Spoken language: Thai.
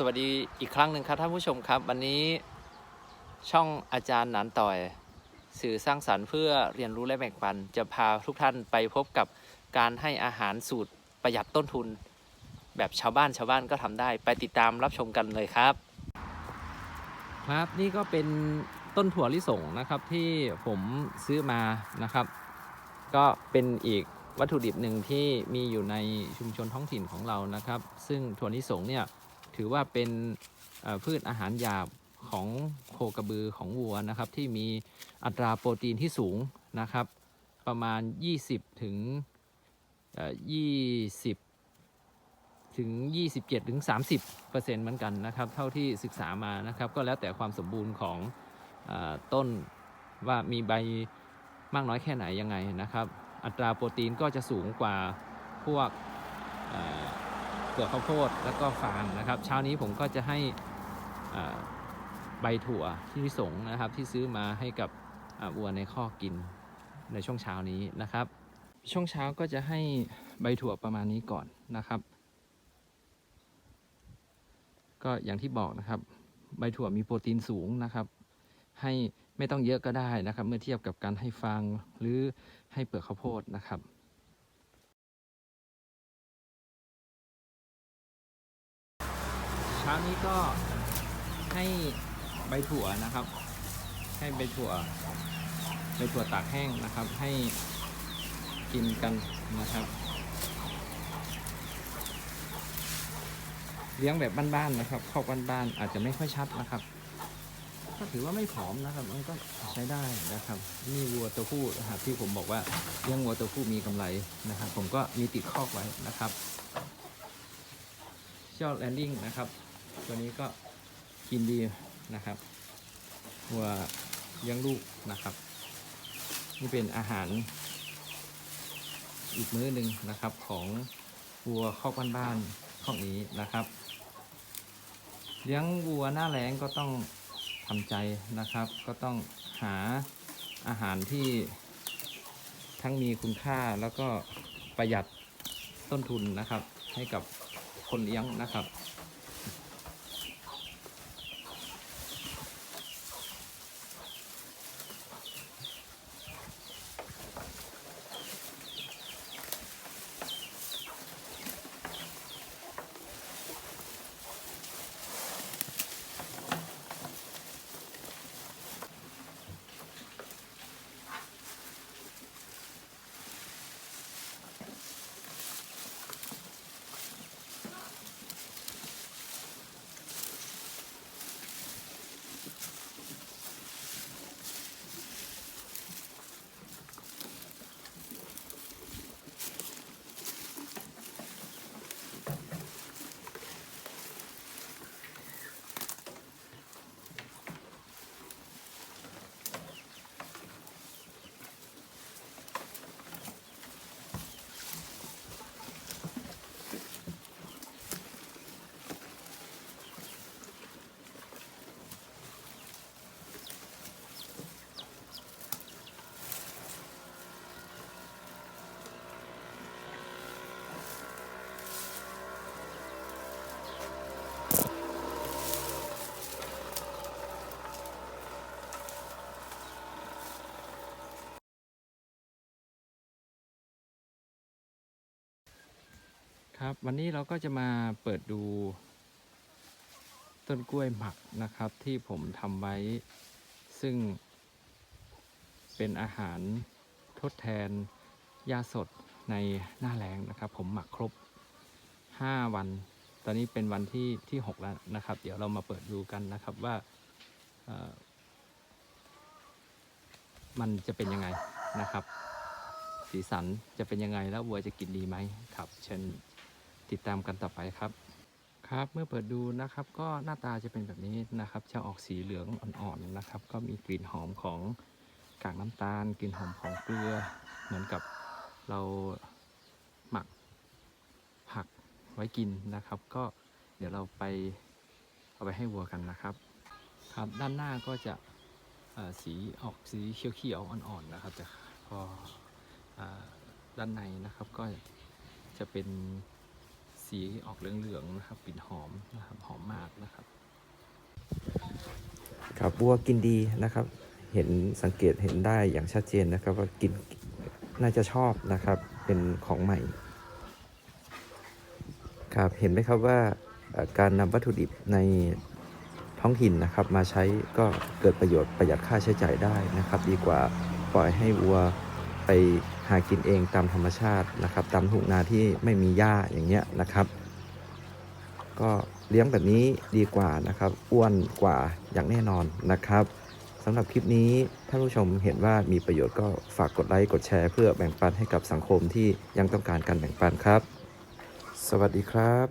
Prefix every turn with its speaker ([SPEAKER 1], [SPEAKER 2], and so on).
[SPEAKER 1] สวัสดีอีกครั้งหนึ่งครับท่านผู้ชมครับ วันนี้ช่องอาจารย์หนานต่อย สื่อสร้างสรรค์เพื่อเรียนรู้และแบ่งปัน จะพาทุกท่านไปพบกับการให้อาหารสูตรประหยัดต้นทุน แบบชาวบ้านชาวบ้านก็ทำได้ ไปติดตามรับชมกันเลยครับ ครับนี่ก็เป็นต้นถั่วลิสงนะครับที่ผมซื้อมานะครับ ก็เป็นอีกวัตถุดิบหนึ่งที่มีอยู่ในชุมชนท้องถิ่นของเรานะครับ ซึ่งถั่วลิสงเนี่ย ถือว่าเป็นพืชอาหารหยาบของโคกระบือของวัวนะครับ ที่มีอัตราโปรตีนที่สูงนะครับ ประมาณ 20 ถึง 20 ถึง 27 ถึง 30เปอร์เซ็นต์เหมือนกันนะครับ เท่าที่ศึกษามานะครับ ก็แล้วแต่ความสมบูรณ์ของอต้นว่ามีใบมากน้อยแค่ไหนยังไงนะครับ อัตราโปรตีนก็จะสูงกว่าพวก เปลือกข้าวโพดแล้วก็ฟางนะครับ เช้านี้ผมก็จะให้ใบถั่วที่สงนะครับ ที่ซื้อมาให้กับวัวในข้อกินในช่วงเช้านี้นะครับ ช่วงเช้าก็จะให้ใบถั่วประมาณนี้ก่อนนะครับ ก็อย่างที่บอกนะครับ ใบถั่วมีโปรตีนสูงนะครับ ให้ไม่ต้องเยอะก็ได้นะครับ เมื่อเทียบกับการให้ฟางหรือให้เปลือกข้าวโพดนะครับ ช้านี้ก็ให้ใบถั่วนะครับ ให้ใบถั่วใบถั่วตากแห้งนะครับ ให้กินกันนะครับ เลี้ยงแบบบ้านๆนะครับคอกบ้านๆอาจจะไม่ค่อยชัดนะครับก็ถือว่าไม่ผอมนะครับ มันก็ใช้ได้นะครับนี่วัวตัวผู้นะครับที่ผมบอกว่าเลี้ยงวัวตัวผู้มีกำไรนะครับ ผมก็มีติดคอกไว้นะครับเจ้าแลนดิ้งนะครับ ตัวนี้ก็กินดีนะครับวัวเลี้ยงลูกนะครับ นี่เป็นอาหาร อีกมื้อหนึ่งนะครับของวัวคอกบ้านๆคอกนี้นะครับ เลี้ยงวัวหน้าแล้งก็ต้องทำใจนะครับ ก็ต้องหาอาหารที่ทั้งมีคุณค่าแล้วก็ประหยัดต้นทุนนะครับ ให้กับคนเลี้ยงนะครับ ครับ วันนี้เราก็จะมาเปิดดู ต้นกล้วยหมักนะครับ ที่ผมทำไว้ ซึ่ง เป็นอาหารทดแทนหญ้าสดในหน้าแล้งนะครับ ผมหมักครบ 5 วัน ตอนนี้เป็นวันที่ที่ 6 แล้วนะครับ เดี๋ยวเรามาเปิดดูกันนะครับว่ามันจะเป็นยังไงนะครับ สีสันจะเป็นยังไงแล้ววัวจะกินดีไหมครับ เชิญ ติดตามกันต่อไปครับ ครับเมื่อเปิดดูนะครับก็หน้าตาจะเป็นแบบนี้นะครับ จะออกสีเหลืองอ่อนๆนะครับ ก็มีกลิ่นหอมของกากน้ำตาล กลิ่นหอมของเกลือ เหมือนกับเราหมักผักไว้กินนะครับ ก็เดี๋ยวเราไปเอาไปให้วัวกันนะครับ ครับด้านหน้าก็จะสีออกสีเขียวๆอ่อนๆนะครับแต่พออ่าด้านในนะครับก็จะเป็น สีออกเหลืองๆนะครับกลิ่นหอมนะครับหอมมากนะ
[SPEAKER 2] ครับ ครับบัวกินดีนะครับ เห็นสังเกตเห็นได้อย่างชัดเจนนะครับ ว่ากินน่าจะชอบนะครับ เป็นของใหม่ ครับเห็นไหมครับว่าการนำวัตถุดิบในท้องถิ่นนะครับ มาใช้ก็เกิดประโยชน์ประหยัดค่าใช้จ่ายได้นะครับ ดีกว่าปล่อยให้วัว ไปหากินเองตามธรรมชาตินะครับ ตามทุ่งนาที่ไม่มีหญ้าอย่างเงี้ยนะครับ ก็เลี้ยงแบบนี้ดีกว่านะครับ อ้วนกว่าอย่างแน่นอนนะครับสำหรับคลิปนี้ท่านผู้ชมเห็นว่ามีประโยชน์ก็ฝากกดไลค์กดแชร์เพื่อแบ่งปันให้กับสังคมที่ยังต้องการการแบ่งปันครับ สวัสดีครับ